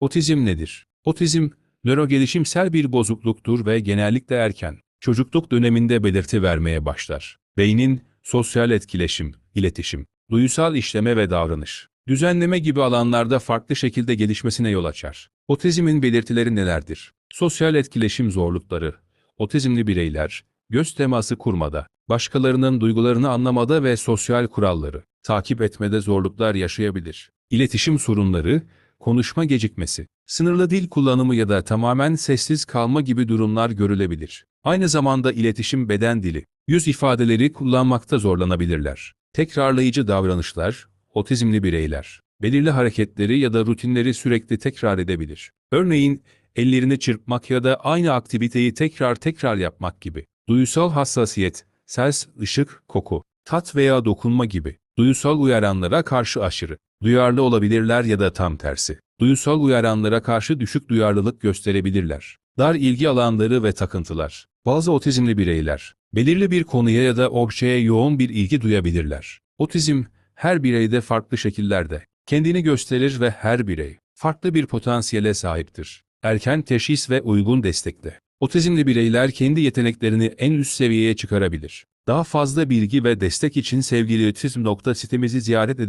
Otizm nedir? Otizm, nörogelişimsel bir bozukluktur ve genellikle erken, çocukluk döneminde belirti vermeye başlar. Beynin, sosyal etkileşim, iletişim, duyusal işleme ve davranış, düzenleme gibi alanlarda farklı şekilde gelişmesine yol açar. Otizmin belirtileri nelerdir? Sosyal etkileşim zorlukları, otizmli bireyler, göz teması kurmada, başkalarının duygularını anlamada ve sosyal kuralları takip etmede zorluklar yaşayabilir. İletişim sorunları, konuşma gecikmesi, sınırlı dil kullanımı ya da tamamen sessiz kalma gibi durumlar görülebilir. Aynı zamanda iletişim beden dili, yüz ifadeleri kullanmakta zorlanabilirler. Tekrarlayıcı davranışlar, otizmli bireyler, belirli hareketleri ya da rutinleri sürekli tekrar edebilir. Örneğin, ellerini çırpmak ya da aynı aktiviteyi tekrar tekrar yapmak gibi. Duyusal hassasiyet, ses, ışık, koku, tat veya dokunma gibi. Duyusal uyaranlara karşı aşırı, duyarlı olabilirler ya da tam tersi. Duyusal uyaranlara karşı düşük duyarlılık gösterebilirler. Dar ilgi alanları ve takıntılar. Bazı otizmli bireyler, belirli bir konuya ya da objeye yoğun bir ilgi duyabilirler. Otizm, her bireyde farklı şekillerde kendini gösterir ve her birey, farklı bir potansiyele sahiptir. Erken teşhis ve uygun destekle. Otizmli bireyler kendi yeteneklerini en üst seviyeye çıkarabilir. Daha fazla bilgi ve destek için sevgili otizm.sitemizi ziyaret edebilirsiniz.